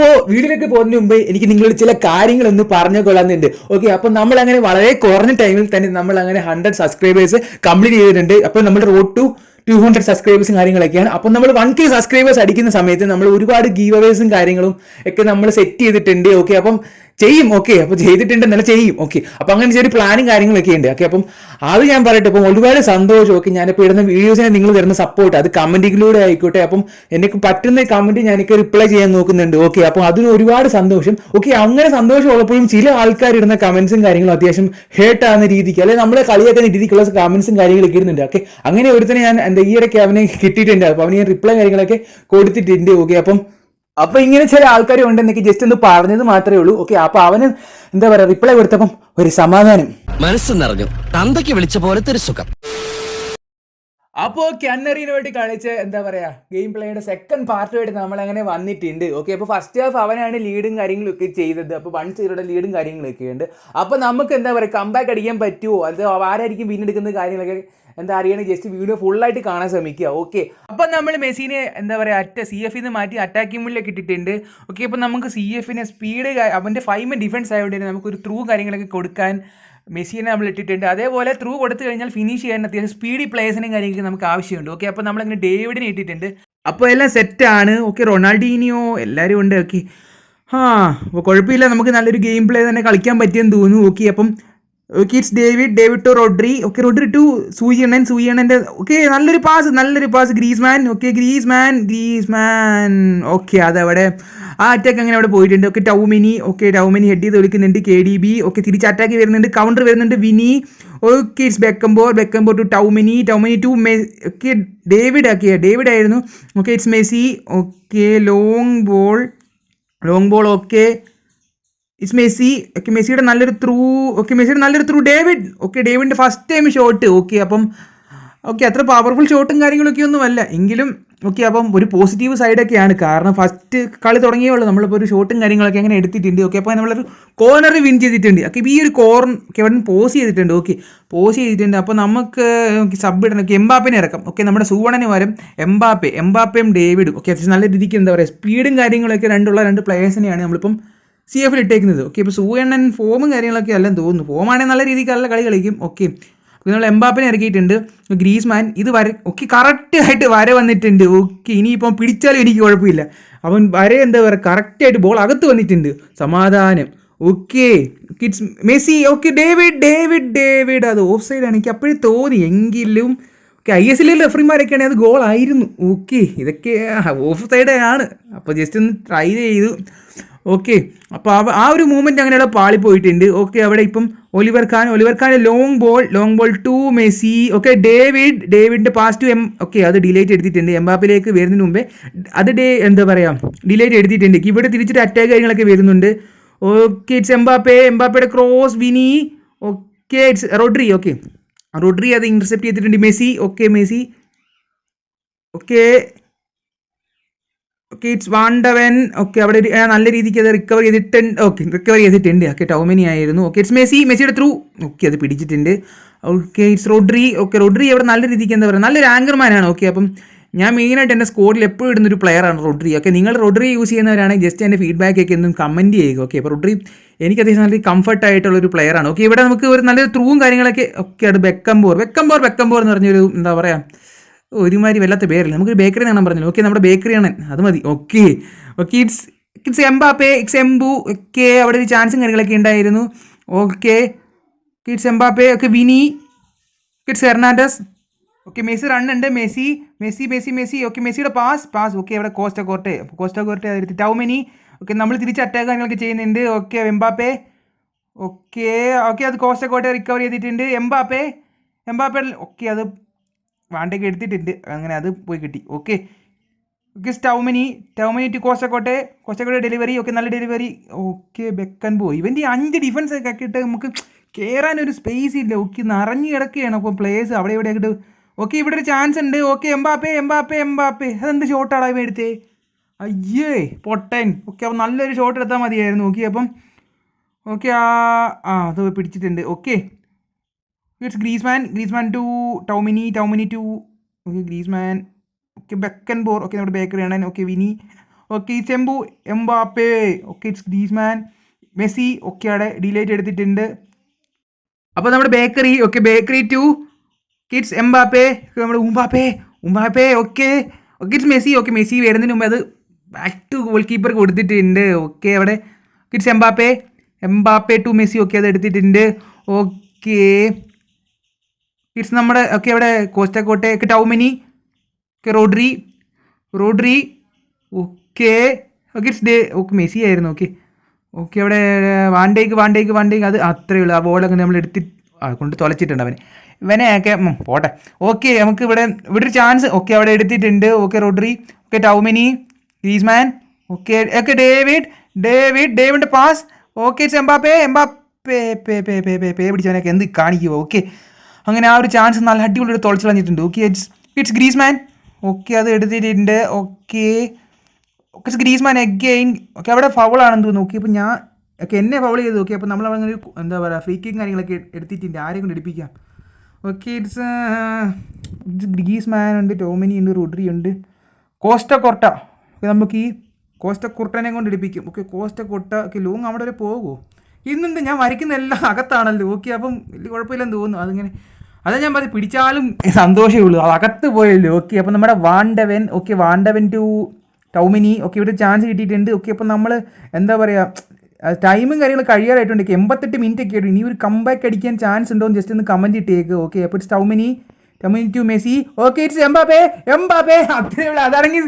അപ്പോ വീഡിയോയിലേക്ക് പോകുന്നതിന് മുമ്പ് എനിക്ക് നിങ്ങളോട് ചില കാര്യങ്ങൾ ഒന്ന് പറഞ്ഞു കൊള്ളാന്നുണ്ട് ഓക്കെ അപ്പൊ നമ്മൾ അങ്ങനെ വളരെ കുറഞ്ഞ ടൈമിൽ തന്നെ നമ്മൾ അങ്ങനെ ഹൺഡ്രഡ് സബ്സ്ക്രൈബേഴ്സ് കംപ്ലീറ്റ് ചെയ്തിട്ടുണ്ട്. അപ്പൊ നമ്മുടെ റോഡ് ടു ടു ഹൺഡ്രഡ് സബ്സ്ക്രൈബേഴ്സും കാര്യങ്ങളൊക്കെയാണ്. അപ്പോൾ നമ്മൾ വൺ കെ സബ്സ്ക്രൈബേഴ്സ് അടിക്കുന്ന സമയത്ത് നമ്മൾ ഒരുപാട് ഗീവ് കാര്യങ്ങളും ഒക്കെ നമ്മൾ സെറ്റ് ചെയ്തിട്ടുണ്ട്. ഓക്കെ അപ്പം ചെയ്യും ഓക്കെ അപ്പോൾ ചെയ്തിട്ടുണ്ടെന്നല്ല ചെയ്യും ഓക്കെ അപ്പം അങ്ങനെ ചെറിയ പ്ലാനും കാര്യങ്ങളൊക്കെ ഉണ്ട്. ഓക്കെ അപ്പം അത് ഞാൻ പറയട്ടെ അപ്പം ഒരുപാട് സന്തോഷം. ഓക്കെ ഞാനിപ്പോൾ ഇടുന്ന വീഡിയോസിനെ നിങ്ങൾ തരുന്ന സപ്പോർട്ട് അത് കമന്റിലൂടെ ആയിക്കോട്ടെ. അപ്പം എനിക്ക് പറ്റുന്ന കമന്റ് ഞാനൊക്കെ റിപ്ലൈ ചെയ്യാൻ നോക്കുന്നുണ്ട്. ഓക്കെ അപ്പം അതിന് ഒരുപാട് സന്തോഷം. ഓക്കെ അങ്ങനെ സന്തോഷം ഉള്ളപ്പോഴും ചില ആൾക്കാർ ഇടുന്ന കമന്റ്സും കാര്യങ്ങളും അത്യാവശ്യം ഹേർട്ട് ആവുന്ന രീതിക്ക് അല്ലെങ്കിൽ നമ്മളെ കളിയാക്കുന്ന രീതിക്കുള്ള കമന്റ്സും കാര്യങ്ങളൊക്കെ ഇടുന്നുണ്ട്. ഓക്കെ അങ്ങനെ ഒരുത്തനെ ഞാൻ എന്താ ഈയിടയ്ക്ക് അവനെ കിട്ടിയിട്ടുണ്ട്. അപ്പോൾ അവന് ഞാൻ റിപ്ലൈ കാര്യങ്ങളൊക്കെ കൊടുത്തിട്ടുണ്ട്. ഓക്കെ അപ്പം അപ്പൊ ഇങ്ങനെ ചില ആൾക്കാർ എനിക്ക് ജസ്റ്റ് ഒന്ന് പറഞ്ഞത് മാത്രമേ ഉള്ളൂ. ഓക്കെ അപ്പൊ അവന് എന്താ പറയാ റിപ്ലൈ കൊടുത്തപ്പം ഒരു സമാധാനം. മനസ്സ് നിറഞ്ഞു. തന്തയ്ക്ക് വിളിച്ച പോലത്തെ ഒരു സുഖം. അപ്പോൾ കന്നറിന് വേണ്ടി കളിച്ച എന്താ പറയാ ഗെയിം പ്ലേയുടെ സെക്കൻഡ് പാർട്ട് നമ്മൾ അങ്ങനെ വന്നിട്ടുണ്ട്. ഓക്കെ അപ്പോൾ ഫസ്റ്റ് ഹാഫ് അവനാണ് ലീഡും കാര്യങ്ങളും ഒക്കെ ചെയ്തത്. അപ്പോൾ വൺ സീറോയുടെ ലീഡും കാര്യങ്ങളൊക്കെ ഉണ്ട്. അപ്പോൾ നമുക്ക് എന്താ പറയുക കമ്പാക്ക് അടിക്കാൻ പറ്റുമോ അത് ആരായിരിക്കും പിന്നെടുക്കുന്ന കാര്യങ്ങളൊക്കെ എന്താ അറിയണേ? ജസ്റ്റ് വീഡിയോ ഫുള്ളായിട്ട് കാണാൻ ശ്രമിക്കുക. ഓക്കെ അപ്പം നമ്മൾ മെസ്സിനെ എന്താ പറയുക അറ്റ സി എഫിൽ നിന്ന് മാറ്റി അറ്റാക്കിംഗ് മുന്നിലേക്ക് ഇട്ടിട്ടുണ്ട്. ഓക്കെ അപ്പോൾ നമുക്ക് സി എഫിനെ സ്പീഡ് അവന്റെ ഫൈവ് ഡിഫൻസ് ആയതുകൊണ്ട് തന്നെ നമുക്കൊരു ത്രൂ കാര്യങ്ങളൊക്കെ കൊടുക്കാൻ മെസ്സിനെ നമ്മൾ ഇട്ടിട്ടുണ്ട്. അതേപോലെ ത്രൂ കൊടുത്തു കഴിഞ്ഞാൽ ഫിനിഷ് ചെയ്യാൻ അത്യാവശ്യം സ്പീഡി പ്ലേസിനും കാര്യങ്ങൾക്ക് നമുക്ക് ആവശ്യമുണ്ട്. ഓക്കെ അപ്പോൾ നമ്മളിങ്ങനെ ഡേവിഡിനെ ഇട്ടിട്ടുണ്ട്. അപ്പോൾ എല്ലാം സെറ്റാണ് ഓക്കെ റൊണാൾഡീനിയോ എല്ലാവരും ഉണ്ട്. ഓക്കെ ആ അപ്പോൾ കുഴപ്പമില്ല. നമുക്ക് നല്ലൊരു ഗെയിം പ്ലേ തന്നെ കളിക്കാൻ പറ്റിയെന്ന് തോന്നുന്നു. ഓക്കെ അപ്പം okay it's David David to Rodri okay Rodri to Suryannan. സൂര്യണ്ണന്റെ okay നല്ലൊരു പാസ് നല്ലൊരു pass Griezmann okay Griezmann Griezmann okay അതവിടെ. ആ അറ്റാക്ക് അങ്ങനെ അവിടെ പോയിട്ടുണ്ട്. Okay Tchouameni okay Tchouameni head ചെയ്ത് വിളിക്കുന്നുണ്ട് കെ ഡി ബി ഓക്കെ തിരിച്ച് അറ്റാക്ക് വരുന്നുണ്ട്. കൗണ്ടർ വരുന്നുണ്ട് Vini okay it's Beckenbauer Beckenbauer to Tchouameni Tchouameni to മെ ഓക്കെ ഡേവിഡ് ആക്കിയ ഡേവിഡ് ആയിരുന്നു. Okay it's Messi okay long ball long ball okay it's Messi okay മെസ്സിയുടെ നല്ലൊരു ത്രൂ ഓക്കെ മെസ്സിയുടെ നല്ലൊരു ത്രൂ ഡേവിഡ് ഓക്കെ ഡേവിഡിന്റെ ഫസ്റ്റ് ടൈം ഷോട്ട് ഓക്കെ അപ്പം okay അത്ര പവർഫുൾ ഷോട്ടും കാര്യങ്ങളൊക്കെ ഒന്നുമല്ല. എങ്കിലും ഓക്കെ അപ്പം ഒരു പോസിറ്റീവ് സൈഡൊക്കെയാണ് കാരണം ഫസ്റ്റ് കളി തുടങ്ങിയേ ഉള്ളൂ നമ്മളിപ്പോൾ ഒരു ഷോട്ടും കാര്യങ്ങളൊക്കെ അങ്ങനെ എടുത്തിട്ടുണ്ട്. ഓക്കെ അപ്പോൾ നമ്മളൊരു കോർണർ വിൻ ചെയ്തിട്ടുണ്ട്. ഓക്കെ ഈ ഒരു കോർണർ കെവൻ പോസ് ചെയ്തിട്ടുണ്ട്. ഓക്കെ പോസ് ചെയ്തിട്ടുണ്ട്. അപ്പോൾ നമുക്ക് സബ് ഇടണം. എംബാപ്പിനെ ഇറക്കാം. ഓക്കെ നമ്മുടെ സുവണന് വരും എംബാപ്പെ എംബാപ്പയും ഡേവിഡും. ഓക്കെ അത്യാവശ്യം നല്ല രീതിക്ക് എന്താ പറയുക സ്പീഡും കാര്യങ്ങളൊക്കെ രണ്ടുള്ള രണ്ട് പ്ലേയേഴ്സിനെയാണ് നമ്മളിപ്പം സി എഫിൽ ഇട്ടേക്കുന്നത്. ഓക്കെ ഇപ്പോൾ സൂയണ്ണൻ ഫോമും കാര്യങ്ങളൊക്കെ അല്ലെന്ന് തോന്നുന്നു. ഫോമാണെങ്കിൽ നല്ല രീതിക്ക് നല്ല കളി കളിക്കും. ഓക്കെ നമ്മൾ എംബാപ്പിനെ ഇറക്കിയിട്ടുണ്ട്. ഗ്രീസ്മാൻ ഇത് വര ഓക്കെ കറക്റ്റായിട്ട് വര വന്നിട്ടുണ്ട്. ഓക്കെ ഇനിയിപ്പം പിടിച്ചാലും എനിക്ക് കുഴപ്പമില്ല. അവൻ വര എന്താ പറയുക കറക്റ്റായിട്ട് ബോൾ അകത്ത് വന്നിട്ടുണ്ട്. സമാധാനം. Okay it's Messi okay David David David. അത് ഓഫ് ആണ്. എനിക്ക് അപ്പോഴേ തോന്നി. എങ്കിലും ഓക്കെ ഐ എസ് എല്ലിൽ റെഫറിമാരൊക്കെയാണെങ്കിൽ അത് ഗോളായിരുന്നു ഓക്കെ ഇതൊക്കെ ഓഫ് സൈഡ് ആണ്. അപ്പോൾ ജസ്റ്റ് ഒന്ന് ട്രൈ ചെയ്തു. ഓക്കെ അപ്പോൾ ആ ഒരു മൂവ്മെന്റ് അങ്ങനെയുള്ള പാളിപ്പോയിട്ടുണ്ട് ഓക്കെ അവിടെ ഇപ്പം Oliver Kahn Oliver Kahn long ball long ball to Messi. Okay David ഡേവിഡിന്റെ pass to M okay അത് ഡിലേറ്റ് എടുത്തിട്ടുണ്ട്. എംബാപ്പിലേക്ക് വരുന്നതിന് മുമ്പേ അത് ഡേ എന്താ പറയുക ഡിലേറ്റ് എടുത്തിട്ടുണ്ട്. ഇവിടെ തിരിച്ചിട്ട് അറ്റാക്ക് കാര്യങ്ങളൊക്കെ വരുന്നുണ്ട്. Okay it's Mbappe. എംബാപ്പയുടെ cross Vini. Okay it's Rodri. Okay Rodri അത് ഇന്റർസെപ്റ്റ് ചെയ്തിട്ടുണ്ട് Messi. Okay Messi. Okay okay it's Van de Ven. Okay അവിടെ നല്ല രീതിക്ക് അത് റിക്കവർ ചെയ്തിട്ടുണ്ട്. ഓക്കെ റിക്കവർ ചെയ്തിട്ടുണ്ട്. ഓക്കെ ടൗമിനി ആയിരുന്നു. ഓക്കെ ഇറ്റ്സ് മെസ്സി മെസ്സിയുടെ ത്രൂ ഓക്കെ അത് പിടിച്ചിട്ടുണ്ട്. Okay it's Rodri. Okay Rodri അവിടെ നല്ല രീതിക്ക് എന്താ പറയുക നല്ലൊരു ആങ്കർമാനാണ് ഓക്കെ അപ്പം ഞാൻ മെയിനായിട്ട് എന്റെ സ്കോഡിൽ എപ്പോഴും ഇടുന്നൊരു പ്ലെയറാണ് റോഡ്രി. ഓക്കെ നിങ്ങൾ റോഡ്രി യൂസ് ചെയ്യുന്നവരാണെങ്കിൽ ജസ്റ്റ് എന്റെ ഫീഡ്ബാക്ക് ഒക്കെ ഒന്നും കമന്റ് ചെയ്യുക. ഓക്കെ അപ്പോൾ റോഡ്രി എനിക്ക് അത്യാവശ്യം നല്ല കംഫർട്ട് ആയിട്ടുള്ള ഒരു പ്ലെയറാണ് ഓക്കെ ഇവിടെ നമുക്ക് ഒരു നല്ലൊരു ത്രൂവും കാര്യങ്ങളൊക്കെ ഒക്കെ അത് ബെക്കംബോർ ബെക്കംബോർ ബെക്കംബോർ എന്ന് പറഞ്ഞൊരു എന്താ പറയുക ഒരുമാതിരി വല്ലാത്ത പേരല്ല? നമുക്ക് ബേക്കറി എന്നാണ് പറഞ്ഞത് ഓക്കെ നമ്മുടെ ബേക്കറി ആണ് അത് മതി. Okay okay it's it's Mbappe it's എംബു ഒക്കെ അവിടെ ഒരു ചാൻസും കാര്യങ്ങളൊക്കെ ഉണ്ടായിരുന്നു. Okay it's Mbappe okay Vini it's Hernandez okay Messi run ഉണ്ട്. Messi Messi Messi Messi. Okay മെസ്സിയുടെ പാസ് പാസ് ഓക്കെ അവിടെ കോസ്റ്റ കോർട്ടെ കോസ്റ്റ കോർട്ടെ അതിർത്തി ടൗ മെനി ഓക്കെ നമ്മൾ തിരിച്ച് അറ്റാക്ക് കാര്യങ്ങളൊക്കെ ചെയ്യുന്നുണ്ട്. ഓക്കെ എംബാപ്പെ ഓക്കെ ഓക്കെ അത് കോസ്റ്റ കോട്ടെ റിക്കവർ ചെയ്തിട്ടുണ്ട്. എംബാപ്പെ എംബാപ്പെ ഓക്കെ അത് വാണ്ടൊക്കെ എടുത്തിട്ടുണ്ട്. അങ്ങനെ അത് പോയി കിട്ടി. Okay okay Tchouameni Tchouameni to Costacurta Costacurta delivery okay നല്ല ഡെലിവറി ഓക്കെ ബെക്കൻ പോയി ഇവന്റെ അഞ്ച് ഡിഫൻസ് ഒക്കെ ആക്കിയിട്ട് നമുക്ക് ഒരു സ്പേസ് ഇല്ല. ഓക്കെ നിറഞ്ഞു കിടക്കുകയാണ് അപ്പോൾ പ്ലേയേഴ്സ് അവിടെ ഇവിടെ ആയിട്ട് ഓക്കെ ഇവിടെ ഒരു ചാൻസ് ഉണ്ട്. Okay Mbappe Mbappe Mbappe. അതെന്ത് ഷോട്ടാണ് ഇവ എടുത്തേ? അയ്യേ പൊട്ടൻ. ഓക്കെ അപ്പോൾ നല്ലൊരു ഷോട്ട് എടുത്താൽ മതിയായിരുന്നു. ഓക്കെ അപ്പം ഓക്കെ ആ ആ അത് പിടിച്ചിട്ടുണ്ട്. Okay it's Griezmann Griezmann to Tchouameni Tchouameni to okay Griezmann okay Beckenbauer okay നമ്മുടെ ബേക്കറി ആണ്. Okay Vini. ഓക്കെ ഈ ചെമ്പു Mbappe. Okay it's Griezmann Messi okay അവിടെ ഡിലേറ്റ് എടുത്തിട്ടുണ്ട്. അപ്പോൾ നമ്മുടെ bakery okay bakery to it's Mbappe. നമ്മുടെ Mbappe Mbappe okay okay it's Messi. Okay Messi വരുന്നതിന് മുമ്പ് അത് ബാക്ക് ടു ഗോൾ കീപ്പർ കൊടുത്തിട്ടുണ്ട്. ഓക്കെ അവിടെ. It's Mbappe. Mbappe to Messi. Okay അത് എടുത്തിട്ടുണ്ട്. ഓക്കെ കിഡ്സ് നമ്മുടെ ഓക്കെ അവിടെ കോസ്റ്റക്കോട്ടെ ഒക്കെ Tchouameni okay Rodri Rodri okay okay it's day okay Messi ആയിരുന്നു ഓക്കെ ഓക്കെ അവിടെ van Dijk van Dijk van Dijk അത് അത്രയേ ഉള്ളൂ. ആ ബോളൊക്കെ നമ്മൾ എടുത്തി കൊണ്ട് തുളച്ചിട്ടുണ്ട് അവന്. ഇവനെ ഒക്കെ പോട്ടെ. ഓക്കെ നമുക്ക് ഇവിടെ ഇവിടെ ഒരു ചാൻസ് ഓക്കെ അവിടെ എടുത്തിട്ടുണ്ട്. Okay Rodri okay Tchouameni Griezmann okay okay David David David pass okay Mbappe Mbappe പേ പേ പേ പേ പേ പിടിച്ചവനൊക്കെ എന്ത് കാണിക്കുമോ ഓക്കെ. അങ്ങനെ ആ ഒരു ചാൻസ് നല്ല അടിപൊളി ഒരു തുളച്ച് കളഞ്ഞിട്ടുണ്ട്. Okay it's it's Griezmann okay അത് എടുത്തിട്ടുണ്ട്. Okay okay Griezmann again okay അവിടെ ഫൗളാണെന്ന് ഓക്കെ അപ്പോൾ ഞാൻ ഒക്കെ എന്നെ ഫൗൾ ചെയ്ത് നോക്കി അപ്പോൾ നമ്മൾ അങ്ങനെ എന്താ പറയുക ഫ്രീ കിക്കും കാര്യങ്ങളൊക്കെ എടുത്തിട്ടുണ്ട്. ആരെയും കൊണ്ട് എടുപ്പിക്കാം. Okay it's it's Griezmann ഉണ്ട്. ടോമിനി ഉണ്ട് റോഡ്രി ഉണ്ട്. കോസ്റ്റ കൊർട്ട ഓക്കെ നമുക്ക് ഈ കോസ്റ്റ കുർട്ടനെ കൊണ്ട് എടുപ്പിക്കും. ഓക്കെ കോസ്റ്റ കൊട്ട ഓക്കെ ലോങ് അവിടെ വരെ പോകുമോ ഇന്നുണ്ട് ഞാൻ വരയ്ക്കുന്ന എല്ലാം അകത്താണല്ലോ. ഓക്കെ അപ്പം വലിയ കുഴപ്പമില്ലെന്ന് തോന്നുന്നു. അതിങ്ങനെ അതാ ഞാൻ പറയും പിടിച്ചാലും സന്തോഷമേ ഉള്ളൂ. അകത്ത് പോയല്ലോ. ഓക്കെ അപ്പം നമ്മുടെ വാണ്ടവൻ ഓക്കെ വാണ്ടവൻ ടു ടൗമിനി ഓക്കെ ഇവിടെ ചാൻസ് കിട്ടിയിട്ടുണ്ട്. ഓക്കെ അപ്പം നമ്മൾ എന്താ പറയുക ടൈമും കാര്യങ്ങളും കഴിയാറായിട്ടുണ്ട്. എൺപത്തെട്ട് മിനിറ്റ് ഒക്കെ ആയിട്ട് ഇനി ഒരു കമ്പാക്ക് അടിക്കാൻ ചാൻസ് ഉണ്ടോ എന്ന് ജസ്റ്റ് ഒന്ന് കമന്റ് ഇട്ടേക്ക്. ഓക്കെ അപ്പോൾ it's Tchouameni. Tchouameni to Messi. Okay it's Mbappe. Mbappe. അത്രേ ഉള്ളൂ. അതാണെങ്കിൽ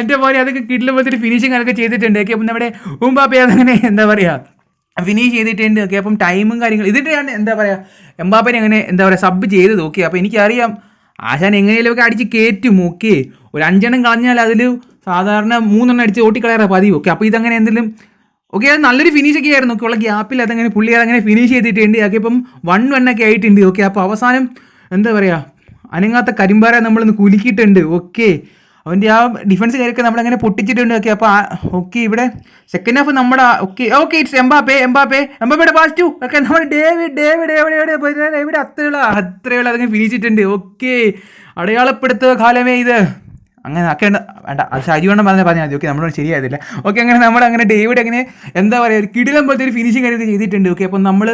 എന്റെ പോലെ അതൊക്കെ കിട്ടില്ല ഫിനിഷിങ് അതൊക്കെ ചെയ്തിട്ടുണ്ട്. ഓക്കെ അപ്പം നമ്മുടെ ഉമ്പാപ്പേ അതങ്ങനെ എന്താ പറയുക ഫിനിഷ് ചെയ്തിട്ടുണ്ട് ഓക്കെ അപ്പം ടൈമും കാര്യങ്ങളും ഇതിട്ടാണ് എന്താ പറയുക എംബാപ്പനെ അങ്ങനെ എന്താ പറയുക സബ് ചെയ്തത് നോക്കി. അപ്പോൾ എനിക്കറിയാം ആശാൻ എങ്ങനെയൊക്കെ അടിച്ച് കയറ്റും ഓക്കെ ഒരു അഞ്ചെണ്ണം കളഞ്ഞാൽ അതിൽ സാധാരണ മൂന്നെണ്ണം അടിച്ച് ഓട്ടിക്കളയാറ പതിവ് ഓക്കെ അപ്പോൾ ഇതങ്ങനെ എന്തെങ്കിലും ഓക്കെ അത് നല്ലൊരു ഫിനിഷ് ഒക്കെ ആയിരുന്നു. ഓക്കെ ഉള്ള ഗ്യാപ്പിൽ അതങ്ങനെ പുള്ളി അതങ്ങനെ ഫിനിഷ് ചെയ്തിട്ടുണ്ട് ഓക്കെ ഇപ്പം വൺ വൺ ഒക്കെ ആയിട്ടുണ്ട് ഓക്കെ അപ്പോൾ അവസാനം എന്താ പറയുക അനങ്ങാത്ത കരിമ്പാര നമ്മളിന്ന് കുലുക്കിയിട്ടുണ്ട് ഓക്കെ അവന്റെ ആ ഡിഫൻസ് കാര്യമൊക്കെ നമ്മളങ്ങനെ പൊട്ടിച്ചിട്ടുണ്ട്. ഓക്കെ അപ്പോൾ ഓക്കെ ഇവിടെ സെക്കൻഡ് ഹാഫ് നമ്മുടെ okay okay it's Mbappe Mbappe എംബാപ്പയുടെ pass to okay നമ്മൾ ഡേവിഡ് ഡേവിഡ് എവിടെ എവിടെ ഡേവിഡ് അത്രയുള്ള അത്രയുള്ള അതങ്ങനെ ഫിനിച്ചിട്ടുണ്ട് ഓക്കെ അടയാളപ്പെടുത്തുക കാലമേ ഇത്. അങ്ങനെ ആക്കേണ്ട വേണ്ട അത് ഷാജുവണ്ണം പറഞ്ഞാൽ പറഞ്ഞാൽ മതി. ഓക്കെ നമ്മളോട് ശരിയായതില്ല. ഓക്കെ അങ്ങനെ നമ്മൾ അങ്ങനെ ഡേവിഡ് അങ്ങനെ എന്താ പറയുക ഒരു കിടിലം പോലത്തെ ഒരു ഫിനിഷിങ് കാര്യമൊക്കെ ചെയ്തിട്ടുണ്ട്. ഓക്കെ അപ്പം നമ്മൾ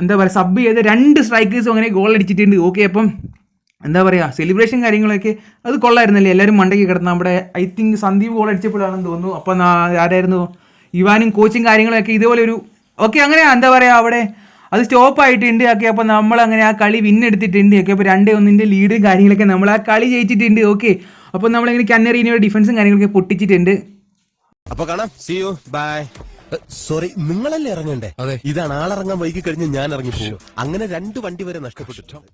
എന്താ പറയുക സബ് ചെയ്ത് രണ്ട് സ്ട്രൈക്കേഴ്സും അങ്ങനെ ഗോൾ അടിച്ചിട്ടുണ്ട്. ഓക്കെ അപ്പം എന്താ പറയുക സെലിബ്രേഷൻ കാര്യങ്ങളൊക്കെ അത് കൊള്ളായിരുന്നല്ലേ? എല്ലാവരും മണ്ടയ്ക്ക് കിടന്ന് നമ്മുടെ ഐ തിങ്ക് സന്ദീപ് ഗോൾ അടിച്ചപ്പോഴാണെന്ന് തോന്നുന്നു. അപ്പം നാ- ആരായിരുന്നു? ഇവാനും കോച്ചും കാര്യങ്ങളൊക്കെ ഇതുപോലെ ഒരു ഓക്കെ അങ്ങനെ എന്താ പറയുക അവിടെ? അത് സ്റ്റോപ്പ് ആയിട്ടുണ്ട് ഓക്കെ അപ്പോൾ നമ്മൾ അങ്ങനെ ആ കളി വിന്നെടുത്തിട്ടുണ്ട് ഓക്കെ അപ്പോൾ രണ്ടേ ഒന്നിന്റെ ലീഡും കാര്യങ്ങളൊക്കെ നമ്മൾ ആ കളി ജയിച്ചിട്ടുണ്ട് ഓക്കെ അപ്പോൾ നമ്മളിങ്ങനെ കന്നറീനയുടെ ഡിഫൻസും കാര്യങ്ങളൊക്കെ പൊട്ടിച്ചിട്ടുണ്ട്. അപ്പൊ കാണാം. സി യു ബൈ സോറി നിങ്ങളല്ലേ ഇറങ്ങണ്ടേ? അതെ. ഇതാണ് ആളിറങ്ങാൻ വൈകി കഴിഞ്ഞ് ഞാൻ ഇറങ്ങി പോകും അങ്ങനെ രണ്ട് വണ്ടി വരെ നഷ്ടപ്പെട്ടിട്ടുണ്ട്.